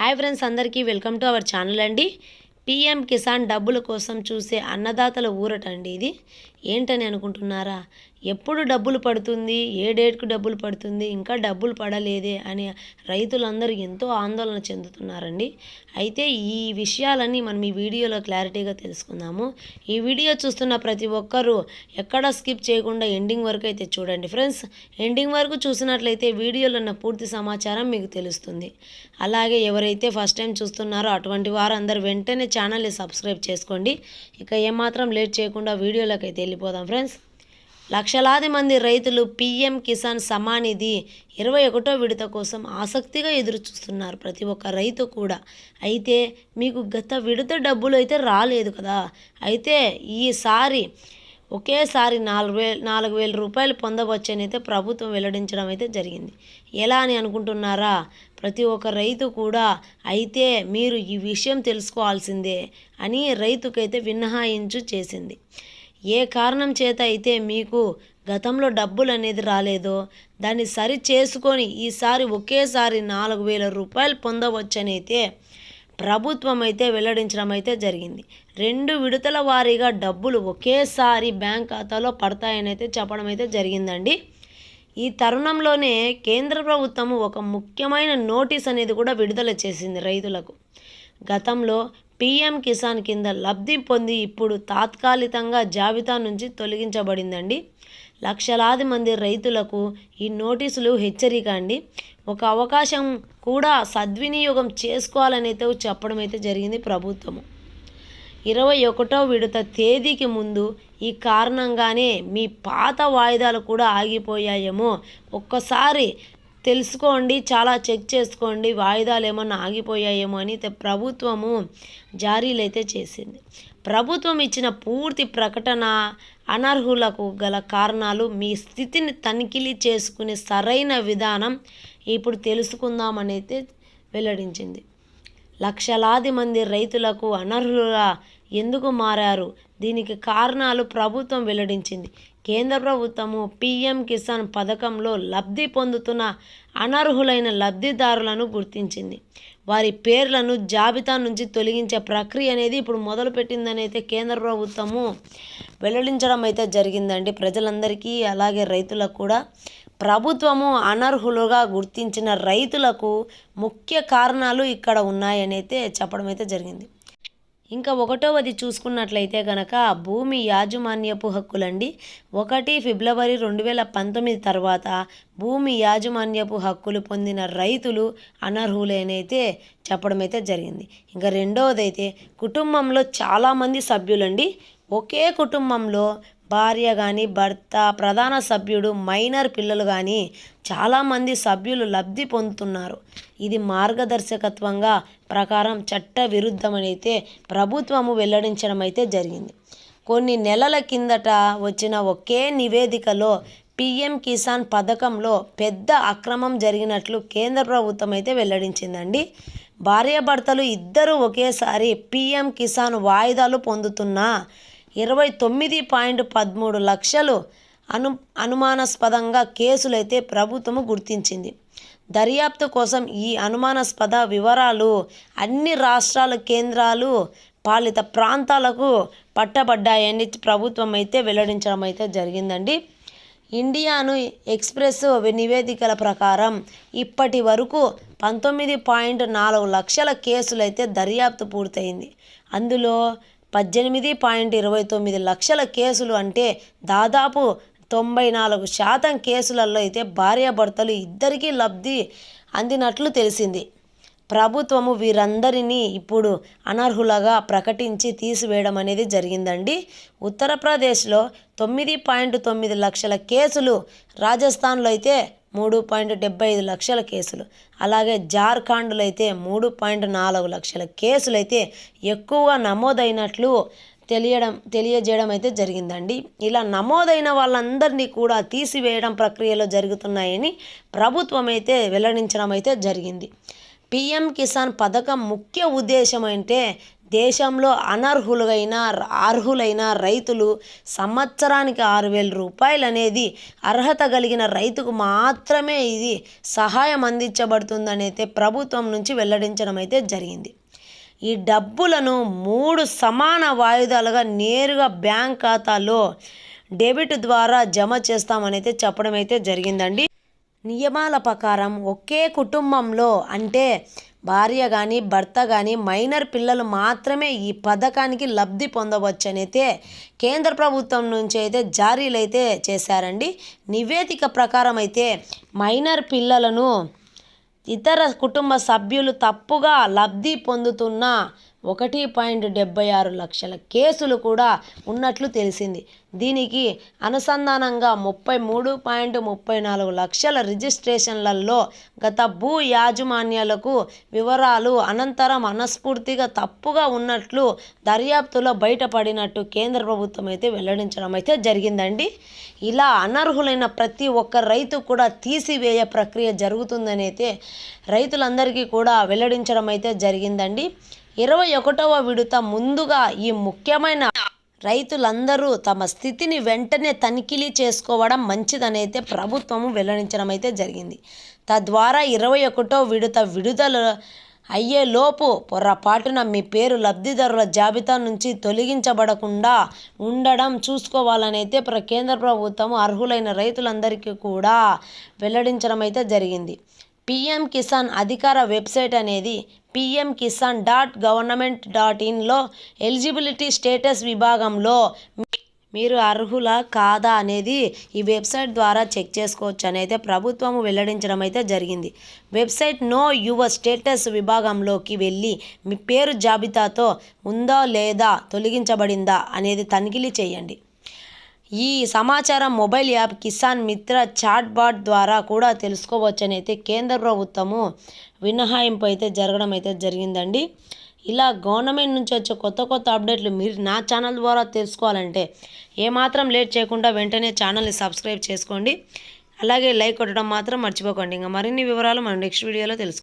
Hi friends అందరికీ welcome to our channel అండి. PM Kisan డబ్బుల కోసం చూసే అన్నదాతల ఊరట అండి ఇది. ఏంటని అనుకుంటున్నారా? ఎప్పుడు డబ్బులు పడుతుంది ఏ డేట్కు డబ్బులు పడుతుంది ఇంకా డబ్బులు పడలేదే అని రైతులందరూ ఎంతో ఆందోళన చెందుతున్నారండి. అయితే ఈ విషయాలన్నీ మనం ఈ వీడియోలో క్లారిటీగా తెలుసుకుందాము. ఈ వీడియో చూస్తున్న ప్రతి ఒక్కరూ ఎక్కడ స్కిప్ చేయకుండా ఎండింగ్ వరకు అయితే చూడండి ఫ్రెండ్స్. ఎండింగ్ వరకు చూసినట్లయితే వీడియోలో ఉన్న పూర్తి సమాచారం మీకు తెలుస్తుంది. అలాగే ఎవరైతే ఫస్ట్ టైం చూస్తున్నారో అటువంటి వారందరూ వెంటనే ఛానల్ని సబ్స్క్రైబ్ చేసుకోండి. ఇక ఏమాత్రం లేట్ చేయకుండా వీడియోలోకి అయితే వెళ్ళిపోదాం ఫ్రెండ్స్. లక్షలాది మంది రైతులు పీఎం కిసాన్ సమానిధి ఇరవై ఒకటో విడత కోసం ఆసక్తిగా ఎదురుచూస్తున్నారు ప్రతి ఒక్క రైతు కూడా. అయితే మీకు గత విడత డబ్బులు అయితే రాలేదు కదా. అయితే ఈసారి ఒకేసారి నాలుగు వేల నాలుగు వేల రూపాయలు పొందవచ్చని అయితే ప్రభుత్వం వెల్లడించడం అయితే జరిగింది. ఎలా అని అనుకుంటున్నారా? ప్రతి ఒక్క రైతు కూడా అయితే మీరు ఈ విషయం తెలుసుకోవాల్సిందే అని రైతుకైతే విన్నహాయించు చేసింది. ఏ కారణం చేత అయితే మీకు గతంలో డబ్బులు అనేది రాలేదో దాన్ని సరి చేసుకొని ఈసారి ఒకేసారి నాలుగు వేల రూపాయలు పొందవచ్చని అయితే ప్రభుత్వం అయితే వెల్లడించడం అయితే జరిగింది. రెండు విడతల వారీగా డబ్బులు ఒకేసారి బ్యాంక్ ఖాతాలో పడతాయని అయితే చెప్పడం అయితే జరిగిందండి. ఈ తరుణంలోనే కేంద్ర ప్రభుత్వం ఒక ముఖ్యమైన నోటీస్ అనేది కూడా విడుదల చేసింది రైతులకు. గతంలో పిఎం కిసాన్ కింద లబ్ధి పొంది ఇప్పుడు తాత్కాలికంగా జాబితా నుంచి తొలగించబడిందండి. లక్షలాది మంది రైతులకు ఈ నోటీసులు హెచ్చరిక అండి. ఒక అవకాశం కూడా సద్వినియోగం చేసుకోవాలని అయితే చెప్పడం అయితే జరిగింది ప్రభుత్వము ఇరవై ఒకటో విడత తేదీకి ముందు ఈ కారణంగానే మీ పాత వాయిదాలు కూడా ఆగిపోయాయేమో. ఒక్కసారి తెలుసుకోండి చాలా చెక్ చేసుకోండి వాయిదాలు ఏమన్నా ఆగిపోయాయేమో అని అయితే ప్రభుత్వము జారీలు అయితే చేసింది. ప్రభుత్వం ఇచ్చిన పూర్తి ప్రకటన అనర్హులకు గల కారణాలు మీ స్థితిని తనిఖీలు చేసుకునే సరైన విధానం ఇప్పుడు తెలుసుకుందామనైతే వెల్లడించింది. లక్షలాది మంది రైతులకు అనర్హుల ఎందుకు మారారు? దీనికి కారణాలు ప్రభుత్వం వెల్లడించింది. కేంద్ర ప్రభుత్వము పిఎం కిసాన్ పథకంలో లబ్ధి పొందుతున్న అనర్హులైన లబ్ధిదారులను గుర్తించింది. వారి పేర్లను జాబితా నుంచి తొలగించే ప్రక్రియ అనేది ఇప్పుడు మొదలుపెట్టిందని అయితే కేంద్ర ప్రభుత్వము వెల్లడించడం అయితే జరిగిందండి. ప్రజలందరికీ అలాగే రైతులకు కూడా. ప్రభుత్వము అనర్హులుగా గుర్తించిన రైతులకు ముఖ్య కారణాలు ఇక్కడ ఉన్నాయని అయితే చెప్పడం అయితే జరిగింది. ఇంకా ఒకటవది చూసుకున్నట్లయితే కనుక భూమి యాజమాన్యపు హక్కులండి ఒకటి ఫిబ్రవరి రెండు వేల పంతొమ్మిది తర్వాత భూమి యాజమాన్యపు హక్కులు పొందిన రైతులు అనర్హులేనైతే చెప్పడం అయితే జరిగింది. ఇంకా రెండవది అయితే కుటుంబంలో చాలామంది సభ్యులండి. ఒకే కుటుంబంలో భార్య కానీ భర్త ప్రధాన సభ్యుడు మైనర్ పిల్లలు కానీ చాలామంది సభ్యులు లబ్ధి పొందుతున్నారు. ఇది మార్గదర్శకత్వంగా ప్రకారం చట్ట విరుద్ధమనైతే ప్రభుత్వము వెల్లడించడం అయితే జరిగింది. కొన్ని నెలల కిందట వచ్చిన ఒకే నివేదికలో పిఎం కిసాన్ పథకంలో పెద్ద అక్రమం జరిగినట్లు కేంద్ర ప్రభుత్వం అయితే వెల్లడించిందండి. భార్యాభర్తలు ఇద్దరు ఒకేసారి పిఎం కిసాన్ వాయిదాలు పొందుతున్నా ఇరవై తొమ్మిది పాయింట్ పదమూడు లక్షలు అను అనుమానాస్పదంగా కేసులైతే ప్రభుత్వము గుర్తించింది. దర్యాప్తు కోసం ఈ అనుమానాస్పద వివరాలు అన్ని రాష్ట్రాల కేంద్రాలు పాలిత ప్రాంతాలకు పట్టబడ్డాయని ప్రభుత్వం అయితే వెల్లడించడం అయితే జరిగిందండి. ఇండియాను ఎక్స్ప్రెస్ నివేదికల ప్రకారం ఇప్పటి వరకు పంతొమ్మిది పాయింట్ నాలుగు లక్షల కేసులైతే దర్యాప్తు పూర్తయింది. అందులో పద్దెనిమిది పాయింట్ ఇరవై తొమ్మిది లక్షల కేసులు అంటే దాదాపు తొంభై నాలుగు శాతం కేసులలో అయితే భార్యాభర్తలు ఇద్దరికీ లబ్ధి అందినట్లు తెలిసింది. ప్రభుత్వము వీరందరినీ ఇప్పుడు అనర్హులుగా ప్రకటించి తీసివేయడం అనేది జరిగిందండి. ఉత్తరప్రదేశ్లో తొమ్మిది పాయింట్ తొమ్మిది లక్షల కేసులు రాజస్థాన్లో అయితే మూడు పాయింట్ డెబ్బై ఐదు లక్షల కేసులు. అలాగే జార్ఖండ్లో అయితే మూడు పాయింట్ నాలుగు లక్షల కేసులు అయితే ఎక్కువగా నమోదైనట్లు తెలియడం తెలియజేయడం అయితే జరిగిందండి. ఇలా నమోదైన వాళ్ళందరినీ కూడా తీసివేయడం ప్రక్రియలో జరుగుతున్నాయని ప్రభుత్వం అయితే వెల్లడించడం అయితే జరిగింది. పిఎం కిసాన్ పథకం ముఖ్య ఉద్దేశం అంటే దేశంలో అనర్హులైన అర్హులైన రైతులు సంవత్సరానికి ఆరు వేల రూపాయలు అనేది అర్హత కలిగిన రైతుకు మాత్రమే ఇది సహాయం అందించబడుతుందని అయితే ప్రభుత్వం నుంచి వెల్లడించడం అయితే జరిగింది. ఈ డబ్బులను మూడు సమాన వాయిదాలుగా నేరుగా బ్యాంక్ ఖాతాలో డెబిట్ ద్వారా జమ చేస్తామనైతే చెప్పడం అయితే జరిగిందండి. నియమాల ప్రకారం ఒకే కుటుంబంలో అంటే భార్య కానీ భర్త కానీ మైనర్ పిల్లలు మాత్రమే ఈ పథకానికి లబ్ధి పొందవచ్చనైతే కేంద్ర ప్రభుత్వం నుంచి అయితే జారీలు అయితే చేశారండి. నివేదిక ప్రకారం అయితే మైనర్ పిల్లలను ఇతర కుటుంబ సభ్యులు తప్పుగా లబ్ధి పొందుతున్న ఒకటి పాయింట్ డెబ్బై ఆరు లక్షల కేసులు కూడా ఉన్నట్లు తెలిసింది. దీనికి అనుసంధానంగా ముప్పై మూడు పాయింట్ ముప్పై నాలుగు లక్షల రిజిస్ట్రేషన్లలో గత భూ యాజమాన్యాలకు వివరాలు అనంతరం మనస్ఫూర్తిగా తప్పుగా ఉన్నట్లు దర్యాప్తులో బయటపడినట్టు కేంద్ర ప్రభుత్వం అయితే వెల్లడించడం అయితే జరిగిందండి. ఇలా అనర్హులైన ప్రతి ఒక్క రైతు కూడా తీసివేయ ప్రక్రియ జరుగుతుందని అయితే రైతులందరికీ కూడా వెల్లడించడం అయితే జరిగిందండి. ఇరవై ఒకటవ విడత ముందుగా ఈ ముఖ్యమైన రైతులందరూ తమ స్థితిని వెంటనే తనిఖీలు చేసుకోవడం మంచిదనైతే ప్రభుత్వము వెల్లడించడం అయితే జరిగింది. తద్వారా ఇరవై ఒకటో విడత విడుదల అయ్యేలోపు పొరపాటున మీ పేరు లబ్ధిదారుల జాబితా నుంచి తొలగించబడకుండా ఉండడం చూసుకోవాలనైతే ప్ర కేంద్ర ప్రభుత్వం అర్హులైన రైతులందరికీ కూడా వెల్లడించడం అయితే జరిగింది. పిఎం కిసాన్ అధికార వెబ్సైట్ అనేది PM Kisan dot government dot ఇన్లో eligibility status విభాగంలో మీరు అర్హుల కాదా అనేది ఈ వెబ్సైట్ ద్వారా చెక్ చేసుకోవచ్చు అని అయితే ప్రభుత్వం వెల్లడించడం అయితే జరిగింది. వెబ్సైట్ నో యువర్ స్టేటస్ విభాగంలోకి వెళ్ళి మీ పేరు జాబితాతో ఉందా లేదా తొలగించబడిందా అనేది తనిఖీలు చేయండి. ఈ సమాచారం mobile app Kisan Mitra chatbot ద్వారా కూడా తెలుసుకోవచ్చని అయితే కేంద్ర ప్రభుత్వము మినహాయింపు అయితే జరగడం అయితే జరిగిందండి. ఇలా గవర్నమెంట్ నుంచి వచ్చే కొత్త కొత్త అప్డేట్లు మీరు నా ఛానల్ ద్వారా తెలుసుకోవాలంటే ఏమాత్రం లేట్ చేయకుండా వెంటనే ఛానల్ని సబ్స్క్రైబ్ చేసుకోండి. అలాగే లైక్ కొట్టడం మాత్రం మర్చిపోకండి. ఇంకా మరిన్ని వివరాలు మనం నెక్స్ట్ వీడియోలో తెలుసుకోండి